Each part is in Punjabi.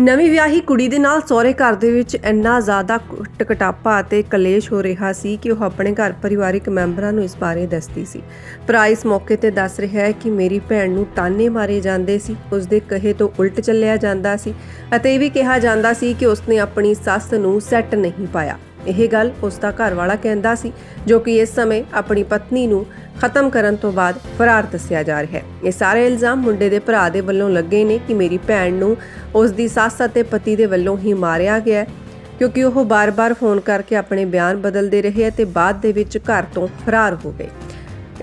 ਨਵੀਂ ਵਿਆਹੀ ਕੁੜੀ ਦੇ ਨਾਲ ਸਹੁਰੇ ਘਰ ਦੇ ਵਿੱਚ ਇੰਨਾ ਜ਼ਿਆਦਾ ਟਕਟਾਪਾ ਅਤੇ ਕਲੇਸ਼ ਹੋ ਰਿਹਾ ਸੀ ਕਿ ਉਹ ਆਪਣੇ ਘਰ ਪਰਿਵਾਰਿਕ ਮੈਂਬਰਾਂ ਨੂੰ ਇਸ ਬਾਰੇ ਦੱਸਦੀ ਸੀ। ਭਰਾ ਇਸ ਮੌਕੇ ਤੇ ਦੱਸ ਰਿਹਾ ਹੈ ਕਿ ਮੇਰੀ ਭੈਣ ਨੂੰ ਤਾਨੇ ਮਾਰੇ ਜਾਂਦੇ ਸੀ, ਉਸ ਦੇ ਕਹੇ ਤੋਂ ਉਲਟ ਚੱਲਿਆ ਜਾਂਦਾ ਸੀ ਅਤੇ ਇਹ ਵੀ ਕਿਹਾ ਜਾਂਦਾ ਸੀ ਕਿ ਉਸਨੇ ਆਪਣੀ ਸੱਸ ਨੂੰ ਸੈੱਟ ਨਹੀਂ ਪਾਇਆ। ਇਹ ਗੱਲ ਉਸ ਦਾ ਘਰ ਵਾਲਾ ਕਹਿੰਦਾ ਸੀ, ਜੋ ਕਿ ਇਸ ਸਮੇਂ ਆਪਣੀ ਪਤਨੀ ਨੂੰ ਖਤਮ ਕਰਨ ਤੋਂ ਬਾਅਦ ਫਰਾਰ ਦੱਸਿਆ ਜਾ ਰਿਹਾ ਹੈ। ਇਹ ਸਾਰੇ ਇਲਜ਼ਾਮ ਮੁੰਡੇ ਦੇ ਭਰਾ ਦੇ ਵੱਲੋਂ ਲੱਗੇ ਨੇ ਕਿ ਮੇਰੀ ਭੈਣ ਨੂੰ ਉਸ ਦੀ ਸੱਸ ਅਤੇ ਪਤੀ ਦੇ ਵੱਲੋਂ ਹੀ ਮਾਰਿਆ ਗਿਆ ਹੈ, ਕਿਉਂਕਿ ਉਹ ਬਾਰ-ਬਾਰ ਫੋਨ ਕਰਕੇ ਆਪਣੇ ਬਿਆਨ ਬਦਲਦੇ ਰਹੇ ਅਤੇ ਬਾਅਦ ਦੇ ਵਿੱਚ ਘਰ ਤੋਂ ਫਰਾਰ ਹੋ ਗਏ।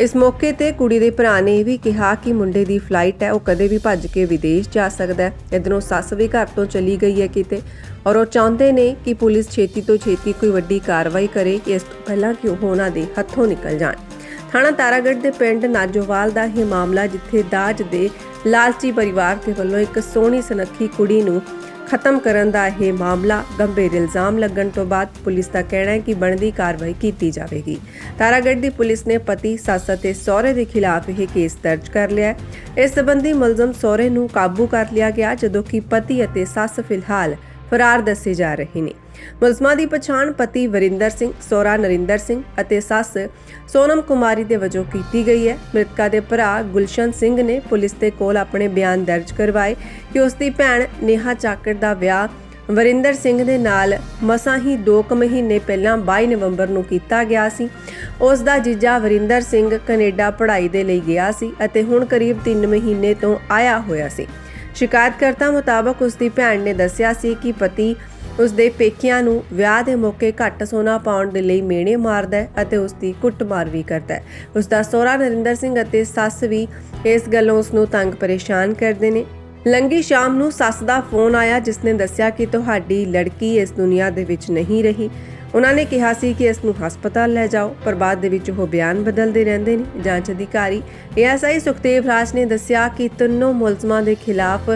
ਇਸ ਮੌਕੇ ਤੇ ਕੁੜੀ ਦੇ ਭਰਾ ਨੇ ਇਹ ਵੀ ਕਿਹਾ ਕਿ ਮੁੰਡੇ ਦੀ ਫਲਾਈਟ ਹੈ, ਉਹ ਕਦੇ ਵੀ ਭੱਜ ਕੇ ਵਿਦੇਸ਼ ਜਾ ਸਕਦਾ ਹੈ। ਇਧਰੋਂ ਸੱਸ ਵੀ ਘਰ ਤੋਂ ਚਲੀ ਗਈ ਹੈ ਕਿਤੇ ਔਰ ਉਹ ਚਾਹੁੰਦੇ ਨੇ ਕਿ ਪੁਲਿਸ ਛੇਤੀ ਤੋਂ ਛੇਤੀ ਕੋਈ ਵੱਡੀ ਕਾਰਵਾਈ ਕਰੇ ਕਿ ਇਸ ਤੋਂ ਪਹਿਲਾਂ ਕਿ ਉਹ ਉਹਨਾਂ ਦੇ ਹੱਥੋਂ ਨਿਕਲ ਜਾਣ। ਥਾਣਾ ਤਾਰਾਗੜ੍ਹ ਦੇ ਪਿੰਡ ਨਾਜੋਵਾਲ ਦਾ ਇਹ ਮਾਮਲਾ ਜਿੱਥੇ ਦਾਜ ਦੇ ਲਾਲਚੀ ਪਰਿਵਾਰ ਦੇ ਵੱਲੋਂ ਇੱਕ ਸੋਹਣੀ ਸੁਨੱਖੀ ਕੁੜੀ ਨੂੰ ਖਤਮ ਕਰਨ ਦਾ ਇਹ ਮਾਮਲਾ ਗੰਭੀਰ ਇਲਜ਼ਾਮ ਲੱਗਣ ਤੋਂ ਬਾਅਦ ਪੁਲਿਸ ਦਾ ਕਹਿਣਾ ਹੈ ਕਿ ਬਣਦੀ ਕਾਰਵਾਈ ਕੀਤੀ ਜਾਵੇਗੀ। ਤਾਰਾਗੜ੍ਹ ਦੀ ਪੁਲਿਸ ਨੇ ਪਤੀ, ਸੱਸ ਅਤੇ ਸਹੁਰੇ ਦੇ ਖਿਲਾਫ ਇਹ ਕੇਸ ਦਰਜ ਕਰ ਲਿਆ ਹੈ। ਇਸ ਸਬੰਧੀ ਮੁਲਜ਼ਮ ਸਹੁਰੇ ਨੂੰ ਕਾਬੂ ਕਰ ਲਿਆ ਗਿਆ ਜਦੋਂ ਕਿ ਪਤੀ ਅਤੇ ਸੱਸ ਫਿਲਹਾਲ ਫਰਾਰ ਦੱਸੇ ਜਾ ਰਹੇ ਨੇ। ਮੁਲਜ਼ਮਾਂ ਦੀ ਪਛਾਣ ਪਤੀ ਵਰਿੰਦਰ ਸਿੰਘ, ਸੋਹਰਾ ਨਰਿੰਦਰ ਸਿੰਘ ਅਤੇ ਸੱਸ ਸੋਨਮ ਕੁਮਾਰੀ ਦੇ ਵਜੋਂ ਕੀਤੀ ਗਈ ਹੈ। ਮ੍ਰਿਤਕਾ ਦੇ ਭਰਾ ਗੁਲਸ਼ਨ ਸਿੰਘ ਨੇ ਪੁਲਿਸ ਦੇ ਕੋਲ ਆਪਣੇ ਬਿਆਨ ਦਰਜ ਕਰਵਾਏ ਕਿ ਉਸ ਦੀ ਭੈਣ ਨੇਹਾ ਚਾਕਰ ਦਾ ਵਿਆਹ ਵਰਿੰਦਰ ਸਿੰਘ ਦੇ ਨਾਲ ਮਸਾਂ ਹੀ 2 ਕੁ ਮਹੀਨੇ ਪਹਿਲਾਂ 22 ਨਵੰਬਰ ਨੂੰ ਕੀਤਾ ਗਿਆ ਸੀ। ਉਸ ਦਾ ਜੀਜਾ ਵਰਿੰਦਰ ਸਿੰਘ ਕੈਨੇਡਾ ਪੜ੍ਹਾਈ ਦੇ ਲਈ ਗਿਆ ਸੀ ਅਤੇ ਹੁਣ ਕਰੀਬ 3 ਮਹੀਨੇ ਤੋਂ ਆਇਆ ਹੋਇਆ ਸੀ। ਸ਼ਿਕਾਇਤਕਰਤਾ ਮੁਤਾਬਕ ਉਸ ਦੀ ਭੈਣ ਨੇ ਦੱਸਿਆ ਸੀ ਕਿ ਪਤੀ ਉਸ ਦੇ ਪੇਕਿਆਂ ਨੂੰ ਵਿਆਹ ਦੇ ਮੌਕੇ ਘੱਟ ਸੋਨਾ ਪਾਉਣ ਦੇ ਲਈ ਮੇਣੇ ਮਾਰਦਾ ਹੈ ਅਤੇ ਉਸ ਦੀ ਕੁੱਟਮਾਰ ਵੀ ਕਰਦਾ ਹੈ। ਉਸ ਦਾ ਸਹੁਰਾ ਨਰਿੰਦਰ ਸਿੰਘ ਅਤੇ ਸੱਸ ਵੀ ਇਸ ਗੱਲੋਂ ਉਸ ਨੂੰ ਤੰਗ ਪਰੇਸ਼ਾਨ ਕਰਦੇ ਨੇ। ਲੰਗੀ ਸ਼ਾਮ ਨੂੰ ਸੱਸ ਦਾ ਫੋਨ ਆਇਆ, ਜਿਸ ਨੇ ਦੱਸਿਆ ਕਿ ਤੁਹਾਡੀ ਲੜਕੀ ਇਸ ਦੁਨੀਆ ਦੇ ਵਿੱਚ ਨਹੀਂ ਰਹੀ। ਉਹਨਾਂ ਨੇ ਕਿਹਾ ਸੀ ਕਿ ਇਸ ਨੂੰ ਹਸਪਤਾਲ ਲੈ ਜਾਓ, ਪਰ ਬਾਅਦ ਦੇ ਵਿੱਚ ਉਹ ਬਿਆਨ ਬਦਲਦੇ ਰਹਿੰਦੇ ਨੇ। ਜਾਂਚ ਅਧਿਕਾਰੀ ਏਐਸਆਈ ਸੁਖਦੇਵ ਰਾਜ ਨੇ ਦੱਸਿਆ ਕਿ ਤਿੰਨੋਂ ਮੁਲਜ਼ਮਾਂ ਦੇ ਖਿਲਾਫ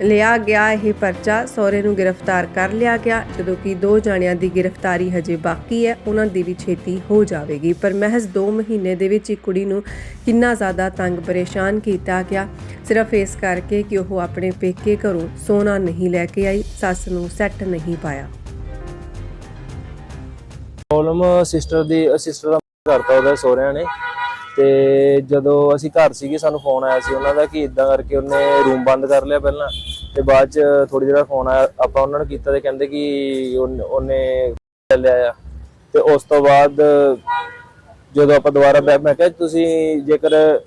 ਲਿਆ ਗਿਆ ਇਹ ਪਰਚਾ ਸਹੁਰੇ ਨੂੰ ਗ੍ਰਿਫਤਾਰ ਕਰ ਲਿਆ ਗਿਆ, ਜਦੋਂ ਕਿ ਦੋ ਜਾਣਿਆਂ ਦੀ ਗ੍ਰਿਫਤਾਰੀ ਹਜੇ ਬਾਕੀ ਹੈ। ਉਹਨਾਂ ਦੀ ਵੀ ਛੇਤੀ ਹੋ ਜਾਵੇਗੀ। ਪਰ ਮਹਿਜ਼ 2 ਮਹੀਨੇ ਦੇ ਵਿੱਚ ਇੱਕ ਕੁੜੀ ਨੂੰ ਕਿੰਨਾ ਜ਼ਿਆਦਾ ਤੰਗ ਪਰੇਸ਼ਾਨ ਕੀਤਾ ਗਿਆ, ਸਿਰਫ ਇਸ ਕਰਕੇ ਕਿ ਉਹ ਆਪਣੇ ਪੇਕੇ ਘਰੋਂ ਸੋਨਾ ਨਹੀਂ ਲੈ ਕੇ ਆਈ, ਸੱਸ ਨੂੰ ਸੈੱਟ ਨਹੀਂ ਪਾਇਆ। ਪ੍ਰੋਬਲਮ ਸਿਸਟਰ ਦੀ ਸਿਸਟਰ ਦਾ ਕਰਤਾ ਉਹਦਾ, ਸਹੁਰਿਆਂ ਨੇ। ਤੇ ਜਦੋਂ ਅਸੀਂ ਘਰ ਸੀਗੇ, ਸਾਨੂੰ ਫੋਨ ਆਇਆ ਸੀ ਉਹਨਾਂ ਦਾ ਕਿ ਇਦਾਂ ਕਰਕੇ ਉਹਨੇ ਰੂਮ ਬੰਦ ਕਰ ਲਿਆ ਪਹਿਲਾਂ। ਤੇ ਬਾਅਦ ਚ ਥੋੜੀ ਦੇਰ ਫੋਨ ਆਇਆ, ਆਪਾਂ ਉਹਨਾਂ ਨੂੰ ਕੀਤਾ ਤੇ ਕਹਿੰਦੇ ਕਿ ਉਹਨ- ਉਹਨੇ ਲੈ ਲਿਆ। ਤੇ ਉਸ ਤੋਂ ਬਾਅਦ ਜਦੋਂ ਆਪਾਂ ਦੁਬਾਰਾ ਬੈਕ ਮੈਂ ਕਿਹਾ ਤੁਸੀਂ ਜੇਕਰ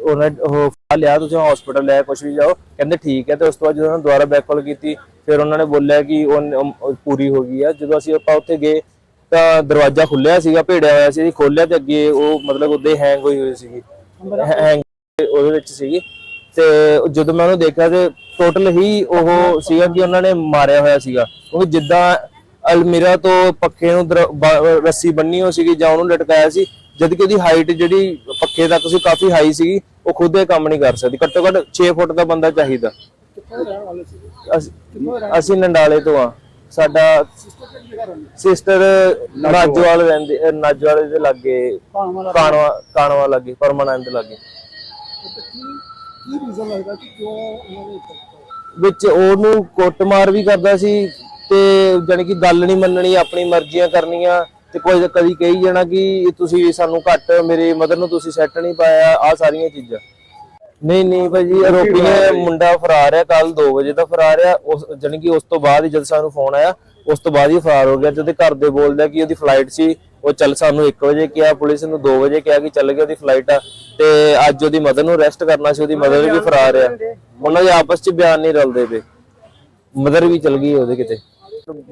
ਉਹਨੇ ਉਹ ਫਾ ਲਿਆ, ਤੁਸੀਂ ਹਸਪੀਟਲ ਲੈ ਕੁਝ ਵੀ ਜਾਓ। ਕਹਿੰਦੇ ਠੀਕ ਹੈ, ਤੇ ਉਸ ਤੋਂ ਬਾਅਦ ਜਦੋਂ ਉਹਨਾਂ ਦੁਬਾਰਾ ਬੈਕ ਕਾਲ ਕੀਤੀ, ਫਿਰ ਉਹਨਾਂ ਨੇ ਬੋਲਿਆ ਕਿ ਉਹ ਪੂਰੀ ਹੋ ਗਈ ਆ। ਜਦੋਂ ਅਸੀਂ ਆਪਾਂ ਉੱਥੇ ਗਏ ਤਾਂ ਦਰਵਾਜ਼ਾ ਖੁੱਲਿਆ ਸੀਗਾ ਭੇੜਿਆ ਹੋਇਆ ਸੀ ਖੋਲਿਆ ਤੇ ਅੱਗੇ ਉਹ ਮਤਲਬ ਉਹਦੇ ਹੈਂਗ ਹੋਈ ਹੋਈ ਸੀਗੀ। ਹੈਂਗ ਉਹਦੇ ਵਿੱਚ ਸੀਗੀ। ਤੇ ਜਦੋਂ ਮੈਂ ਉਹਨੂੰ ਦੇਖਿਆ ਤੇ ਟੋਟਲ ਹੀ ਉਹ ਸੀਗਾ ਕਿ ਉਹਨਾਂ ਨੇ ਮਾਰਿਆ ਹੋਇਆ ਸੀਗਾ। ਕਿਉਂਕਿ ਜਿੱਦਾਂ ਅਲਮੀਰਾ ਤੋਂ ਪੱਖੇ ਨੂੰ ਰੱਸੀ ਬੰਨੀ ਹੋ ਸੀਗੀ ਜਾਂ ਉਹਨੂੰ ਲਟਕਾਇਆ ਸੀ ਜਦ ਕਿ ਉਹਦੀ ਹਾਈਟ ਜਿਹੜੀ ਪੱਖੇ ਤੱਕ ਸੀ ਕਾਫੀ ਹਾਈ ਸੀਗੀ ਉਹ ਖੁਦ ਇਹ ਕੰਮ ਨਹੀਂ ਕਰ ਸਕਦੀ। ਘੱਟੋ ਘੱਟ 6 ਫੁੱਟ ਦਾ ਬੰਦਾ ਚਾਹੀਦਾ। ਅਸੀਂ ਨੰਡਾਲੇ ਤੋਂ ਆ ਸਾਡਾ ਸਿਸਟਰ ਨਾਜਵਾਲ ਰਹਿੰਦੇ ਅਹ ਨਾਜਵਾਲ ਦੇ ਲਾਗੇ ਕਾਣਵਾ ਕਾਣਵਾ ਲਾਗੇ ਪਰਮਾਨੰਦ ਲਾਗੇ। ਕੀ ਰੀਜ਼ਨ ਲੱਗਦਾ ਕਿ ਕਿਉਂ ਉਹਨਾਂ ਨੇ ਕੀਤਾ ਵਿੱਚ ਉਹਨੂੰ ਕੁੱਟਮਾਰ ਵੀ ਕਰਦਾ ਸੀ ਤੇ ਜਾਣੀ ਕਿ ਗੱਲ ਨਹੀਂ ਮੰਨਣੀ ਆਪਣੀ ਮਰਜ਼ੀਆਂ ਕਰਨੀਆਂ ਤੇ ਕੋਈ ਕਦੀ ਕਹੀ ਜਾਣਾ ਕਿ ਤੁਸੀਂ ਸਾਨੂੰ ਘੱਟ ਮੇਰੇ ਮਦਰ ਨੂੰ ਤੁਸੀਂ ਸੈੱਟ ਨਹੀਂ ਪਾਇਆ ਆ ਸਾਰੀਆਂ ਚੀਜ਼ਾਂ। ਨਹੀਂ ਨਹੀਂ ਭਾਜੀ ਆਰੋਪੀ ਨੇ ਮੁੰਡਾ ਫਰਾਰ ਹੈ ਕੱਲ 2 ਵਜੇ ਦਾ ਫਰਾਰ ਹੈ ਉਸ ਜਾਣੀ ਕਿ ਉਸ ਤੋਂ ਬਾਅਦ ਹੀ ਜਦ ਸਾਨੂੰ ਫੋਨ ਆਇਆ ਉਸ ਤੋਂ ਬਾਅਦ ਹੀ ਫਰਾਰ ਹੋ ਗਿਆ। ਜਦੋਂ ਘਰ ਦੇ ਬੋਲਦਾ ਕਿ ਉਹਦੀ ਫਲਾਈਟ ਸੀ ਉਹ ਚੱਲ ਸਾਨੂੰ 1 ਵਜੇ ਕਿਹਾ ਪੁਲਿਸ ਨੂੰ 2 ਵਜੇ ਕਿਹਾ ਕਿ ਚੱਲ ਗਿਆ ਉਹਦੀ ਫਲਾਈਟ ਆ। ਤੇ ਅੱਜ ਉਹਦੀ ਮਦਰ ਨੂੰ ਅਰੈਸਟ ਕਰਨਾ ਸੀ ਉਹਦੀ ਮਦਰ ਵੀ ਫਰਾਰ ਆ। ਉਹਨਾਂ ਦੇ ਆਪਸ 'ਚ ਬਿਆਨ ਨਹੀਂ ਰਲਦੇ ਪਏ। ਮਦਰ ਵੀ ਚਲ ਗਈ ਉਹਦੇ ਕਿਤੇ।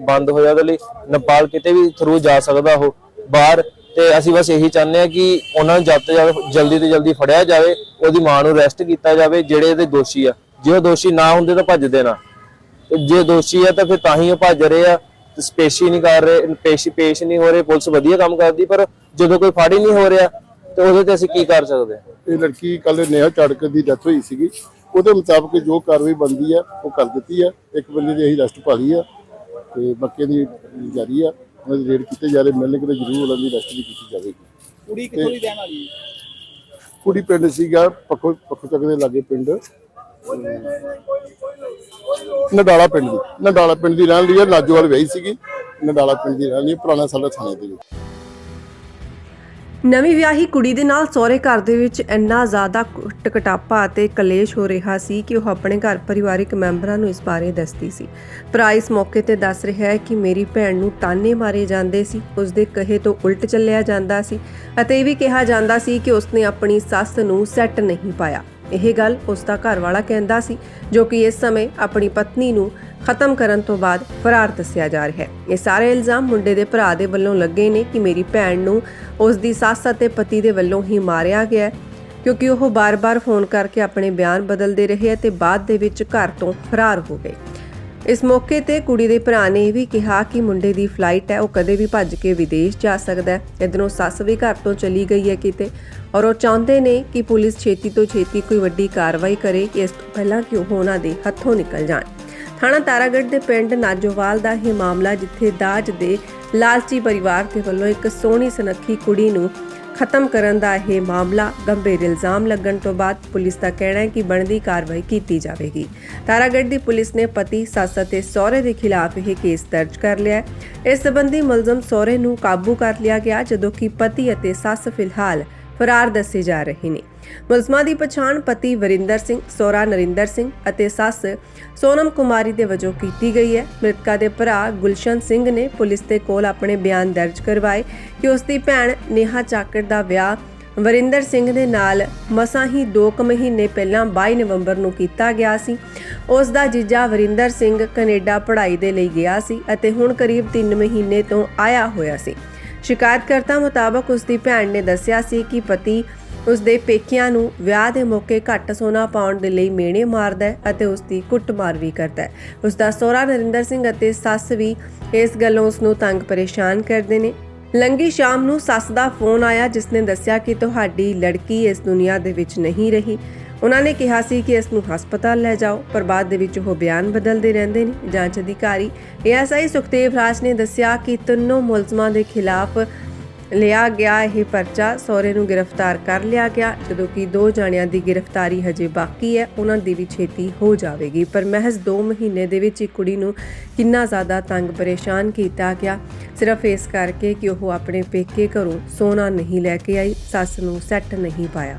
ਬੰਦ ਹੋਇਆ ਉਹਦੇ ਲਈ ਨੇਪਾਲ ਕਿਤੇ ਵੀ ਥਰੂ ਜਾ ਸਕਦਾ ਉਹ। ਬਾਹਰ ਤੇ ਅਸੀਂ ਬਸ ਇਹੀ ਚਾਹੁੰਦੇ ਆ ਕਿ ਉਹਨਾਂ ਨੂੰ ਜਦ ਤੋਂ ਜਲਦ, ਜਲਦੀ ਤੋਂ ਜਲਦੀ ਫੜਿਆ ਜਾਵੇ, ਉਹਦੀ ਮਾਂ ਨੂੰ ਅਰੈਸਟ ਕੀਤਾ ਜਾਵੇ, ਜਿਹੜੇ ਇਹਦੇ ਦੋਸ਼ੀ ਆ। ਜੇ ਉਹ ਦੋਸ਼ੀ ਨਾ ਹੁੰਦੇ ਤਾਂ ਭੱਜਦੇ ਨਾ। ਤੇ ਜੇ ਦੋਸ਼ੀ ਆ ਤਾਂ ਫਿਰ ਤਾਂ ਹੀ ਉਹ ਭੱਜ ਰਹੇ ਆ। ਤੇ ਪੇਸ਼ੀ ਨਹੀਂ ਕਰ ਰਹੇ, ਪੇਸ਼ ਪੇਸ਼ ਨਹੀਂ ਹੋ ਰਹੇ, ਪੁਲਿਸ ਵਧੀਆ ਕੰਮ ਕਰਦੀ, ਪਰ ਜਦੋਂ ਕੋਈ ਫੜ ਹੀ ਨਹੀਂ ਹੋ ਰਿਹਾ, ਤੇ ਉਹਦੇ ਤੇ ਅਸੀਂ ਕੀ ਕਰ ਸਕਦੇ ਇਹ ਲੜਕੀ ਕੱਲ ਨੇਹਾ ਚੜਕ ਦੀ ਡੈਥ ਹੋਈ ਸੀਗੀ। ਉਹਦੇ ਮੁਤਾਬਕ ਜੋ ਕਾਰਵਾਈ ਬਣਦੀ ਆ, ਉਹ ਕਰ ਦਿੱਤੀ ਆ। ਇੱਕ ਬੰਦੇ ਦੀ ਅਸੀਂ ਅਰੈਸਟ ਪਾ ਲਈ ਆ, ਤੇ ਬਾਕੀ ਦੀ ਜਾਰੀ ਆ। ਉਹਨਾਂ ਦੀ ਰੇਡ ਕੀਤੇ ਜਾ ਰਹੇ ਮਿਲਣ ਕਿਤੇ ਜ਼ਰੂਰ ਉਹਨਾਂ ਦੀ ਅਰੈਸਟ ਵੀ ਕੀਤੀ ਜਾਵੇਗੀ। ਕੁੜੀ ਕਿੱਥੋਂ ਦੀ ਰਹਿਣ ਵਾਲੀ ਹੈ? ਕੁੜੀ ਪਿੰਡ ਸੀਗਾ ਪੱਖੋ ਪੱਖੋ ਚੱਕ ਦੇ ਲਾਗੇ ਪਿੰਡ। ਨਡਾਲਾ ਪਿੰਡ ਦੀ ਨਡਾਲਾ ਪਿੰਡ ਦੀ ਰਹਿਣ ਲਈ ਹੈ ਲਾਜੋਵਾਲ ਵਿਆਹੀ ਸੀਗੀ। ਨਡਾਲਾ ਪਿੰਡ ਦੀ ਰਹਿਣ ਲਈ ਪੁਰਾਣਾ ਸਾਲਾ ਥਾਣੇ ਦੇ ਵਿੱਚ। ਨਵੀਂ ਵਿਆਹੀ ਕੁੜੀ ਦੇ ਨਾਲ ਸਹੁਰੇ ਘਰ ਦੇ ਵਿੱਚ ਇੰਨਾ ਜ਼ਿਆਦਾ ਟਕਟਾਪਾ ਅਤੇ ਕਲੇਸ਼ ਹੋ ਰਿਹਾ ਸੀ ਕਿ ਉਹ ਆਪਣੇ ਘਰ ਪਰਿਵਾਰਿਕ ਮੈਂਬਰਾਂ ਨੂੰ ਇਸ ਬਾਰੇ ਦੱਸਦੀ ਸੀ। ਭਰਾ ਇਸ ਮੌਕੇ ਤੇ ਦੱਸ ਰਿਹਾ ਹੈ ਕਿ ਮੇਰੀ ਭੈਣ ਨੂੰ ਤਾਨੇ ਮਾਰੇ ਜਾਂਦੇ ਸੀ ਉਸ ਦੇ ਕਹੇ ਤੋਂ ਉਲਟ ਚੱਲਿਆ ਜਾਂਦਾ ਸੀ ਅਤੇ ਇਹ ਵੀ ਕਿਹਾ ਜਾਂਦਾ ਸੀ ਕਿ ਉਸਨੇ ਆਪਣੀ ਸੱਸ ਨੂੰ ਸੈੱਟ ਨਹੀਂ ਪਾਇਆ। ਇਹ ਗੱਲ ਉਸ ਦਾ ਘਰ ਵਾਲਾ ਕਹਿੰਦਾ ਸੀ, ਜੋ ਕਿ ਇਸ ਸਮੇਂ ਆਪਣੀ ਪਤਨੀ ਨੂੰ ਖਤਮ ਕਰਨ ਤੋਂ ਬਾਅਦ ਫਰਾਰ ਦੱਸਿਆ ਜਾ ਰਿਹਾ ਹੈ। ਇਹ ਸਾਰੇ ਇਲਜ਼ਾਮ ਮੁੰਡੇ ਦੇ ਭਰਾ ਦੇ ਵੱਲੋਂ ਲੱਗੇ ਨੇ ਕਿ ਮੇਰੀ ਭੈਣ ਨੂੰ ਉਸ ਦੀ ਸੱਸ ਅਤੇ ਪਤੀ ਦੇ ਵੱਲੋਂ ਹੀ ਮਾਰਿਆ ਗਿਆ ਹੈ, ਕਿਉਂਕਿ ਉਹ ਬਾਰ-ਬਾਰ ਫੋਨ ਕਰਕੇ ਆਪਣੇ ਬਿਆਨ ਬਦਲਦੇ ਰਹੇ ਅਤੇ ਬਾਅਦ ਦੇ ਵਿੱਚ ਘਰ ਤੋਂ ਫਰਾਰ ਹੋ ਗਏ। ਇਸ ਮੌਕੇ ਤੇ ਕੁੜੀ ਦੇ ਭਰਾ ਨੇ ਇਹ ਵੀ ਕਿਹਾ ਕਿ ਮੁੰਡੇ ਦੀ ਫਲਾਈਟ ਹੈ, ਉਹ ਕਦੇ ਵੀ ਭੱਜ ਕੇ ਵਿਦੇਸ਼ ਜਾ ਸਕਦਾ ਹੈ। ਇਧਰੋਂ ਸੱਸ ਵੀ ਘਰ ਤੋਂ ਚਲੀ ਗਈ ਹੈ ਕਿਤੇ ਔਰ ਉਹ ਚਾਹੁੰਦੇ ਨੇ ਕਿ ਪੁਲਿਸ ਛੇਤੀ ਤੋਂ ਛੇਤੀ ਕੋਈ ਵੱਡੀ ਕਾਰਵਾਈ ਕਰੇ ਕਿ ਇਸ ਤੋਂ ਪਹਿਲਾਂ ਕਿ ਉਹ ਉਹਨਾਂ ਦੇ ਹੱਥੋਂ ਨਿਕਲ ਜਾਣ। ਥਾਣਾ ਤਾਰਾਗੜ੍ਹ ਦੇ ਪਿੰਡ ਨਾਜੋਵਾਲ ਦਾ ਇਹ ਮਾਮਲਾ, ਜਿੱਥੇ ਦਾਜ ਦੇ ਲਾਲਚੀ ਪਰਿਵਾਰ ਦੇ ਵੱਲੋਂ ਇੱਕ ਸੋਹਣੀ ਸੁਨੱਖੀ ਕੁੜੀ ਨੂੰ ਖਤਮ ਕਰਨ ਦਾ ਇਹ ਮਾਮਲਾ ਗੰਭੀਰ ਇਲਜ਼ਾਮ ਲੱਗਣ ਤੋਂ ਬਾਅਦ ਪੁਲਿਸ ਦਾ ਕਹਿਣਾ ਹੈ ਕਿ ਬਣਦੀ ਕਾਰਵਾਈ ਕੀਤੀ ਜਾਵੇਗੀ। ਤਾਰਾਗੜ੍ਹ ਦੀ ਪੁਲਿਸ ਨੇ ਪਤੀ, ਸੱਸ ਅਤੇ ਸਹੁਰੇ ਦੇ ਖਿਲਾਫ ਇਹ ਕੇਸ ਦਰਜ ਕਰ ਲਿਆ ਹੈ। ਇਸ ਸਬੰਧੀ ਮੁਲਜ਼ਮ ਸਹੁਰੇ ਨੂੰ ਕਾਬੂ ਕਰ ਲਿਆ ਗਿਆ, ਜਦੋਂ ਕਿ ਪਤੀ ਅਤੇ ਸੱਸ ਫਿਲਹਾਲ ਫਰਾਰ ਦੱਸੇ ਜਾ ਰਹੇ ਨੇ। ਮੁਲਜ਼ਮਾਂ ਦੀ ਪਛਾਣ ਪਤੀ ਵਰਿੰਦਰ ਸਿੰਘ, ਸੋਹਰਾ ਨਰਿੰਦਰ ਸਿੰਘ ਅਤੇ ਸੱਸ ਸੋਨਮ ਕੁਮਾਰੀ ਦੇ ਵਜੋਂ ਕੀਤੀ ਗਈ ਹੈ। ਮ੍ਰਿਤਕਾ ਦੇ ਭਰਾ ਗੁਲਸ਼ਨ ਸਿੰਘ ਨੇ ਪੁਲਿਸ ਦੇ ਕੋਲ ਆਪਣੇ ਬਿਆਨ ਦਰਜ ਕਰਵਾਏ ਕਿ ਉਸ ਦੀ ਭੈਣ ਨੇਹਾ ਚਾਕਰ ਦਾ ਵਿਆਹ ਵਰਿੰਦਰ ਸਿੰਘ ਦੇ ਨਾਲ ਮਸਾਂ ਹੀ 2 ਕੁ ਮਹੀਨੇ ਪਹਿਲਾਂ 22 ਨਵੰਬਰ ਨੂੰ ਕੀਤਾ ਗਿਆ ਸੀ। ਉਸ ਦਾ ਜੀਜਾ ਵਰਿੰਦਰ ਸਿੰਘ ਕੈਨੇਡਾ ਪੜ੍ਹਾਈ ਦੇ ਲਈ ਗਿਆ ਸੀ ਅਤੇ ਹੁਣ ਕਰੀਬ 3 ਮਹੀਨੇ ਤੋਂ ਆਇਆ ਹੋਇਆ ਸੀ। ਸ਼ਿਕਾਇਤਕਰਤਾ ਮੁਤਾਬਕ ਉਸ ਦੀ ਭੈਣ ਨੇ ਦੱਸਿਆ ਸੀ ਕਿ ਪਤੀ ਉਸ ਦੇ ਪੇਕਿਆਂ ਨੂੰ ਵਿਆਹ ਦੇ ਮੌਕੇ ਘੱਟ ਸੋਨਾ ਪਾਉਣ ਦੇ ਲਈ ਮੇਣੇ ਮਾਰਦਾ ਹੈ ਅਤੇ ਉਸ ਦੀ ਕੁੱਟਮਾਰ ਵੀ ਕਰਦਾ ਹੈ। ਉਸ ਦਾ ਸਹੁਰਾ ਨਰਿੰਦਰ ਸਿੰਘ ਅਤੇ ਸੱਸ ਵੀ ਇਸ ਗੱਲੋਂ ਉਸ ਨੂੰ ਤੰਗ ਪਰੇਸ਼ਾਨ ਕਰਦੇ ਨੇ। ਲੰਗੀ ਸ਼ਾਮ ਨੂੰ ਸੱਸ ਦਾ ਫੋਨ ਆਇਆ, ਜਿਸ ਨੇ ਦੱਸਿਆ ਕਿ ਤੁਹਾਡੀ ਲੜਕੀ ਇਸ ਦੁਨੀਆ ਦੇ ਵਿੱਚ ਨਹੀਂ ਰਹੀ। ਉਹਨਾਂ ਨੇ ਕਿਹਾ ਸੀ ਕਿ ਇਸ ਨੂੰ ਹਸਪਤਾਲ ਲੈ ਜਾਓ, ਪਰ ਬਾਅਦ ਦੇ ਵਿੱਚ ਉਹ ਬਿਆਨ ਬਦਲਦੇ ਰਹਿੰਦੇ ਨੇ। ਜਾਂਚ ਅਧਿਕਾਰੀ ਏਐਸਆਈ ਸੁਖਦੇਵ ਰਾਜ ਨੇ ਦੱਸਿਆ ਕਿ ਤਿੰਨੋਂ ਮੁਲਜ਼ਮਾਂ ਦੇ ਖਿਲਾਫ ਲਿਆ ਗਿਆ ਇਹ ਪਰਚਾ। ਸਹੁਰੇ ਨੂੰ ਗ੍ਰਿਫਤਾਰ ਕਰ ਲਿਆ ਗਿਆ, ਜਦੋਂ ਕਿ ਦੋ ਜਾਣਿਆਂ ਦੀ ਗ੍ਰਿਫਤਾਰੀ ਹਜੇ ਬਾਕੀ ਹੈ। ਉਹਨਾਂ ਦੀ ਵੀ ਛੇਤੀ ਹੋ ਜਾਵੇਗੀ। ਪਰ ਮਹਿਜ਼ 2 ਮਹੀਨੇ ਦੇ ਵਿੱਚ ਇੱਕ ਕੁੜੀ ਨੂੰ ਕਿੰਨਾ ਜ਼ਿਆਦਾ ਤੰਗ ਪਰੇਸ਼ਾਨ ਕੀਤਾ ਗਿਆ। ਸਿਰਫ ਇਸ ਕਰਕੇ ਕਿ ਉਹ ਆਪਣੇ ਪੇਕੇ ਘਰੋਂ ਸੋਨਾ ਨਹੀਂ ਲੈ ਕੇ ਆਈ, ਸੱਸ ਨੂੰ ਸੈੱਟ ਨਹੀਂ ਪਾਇਆ।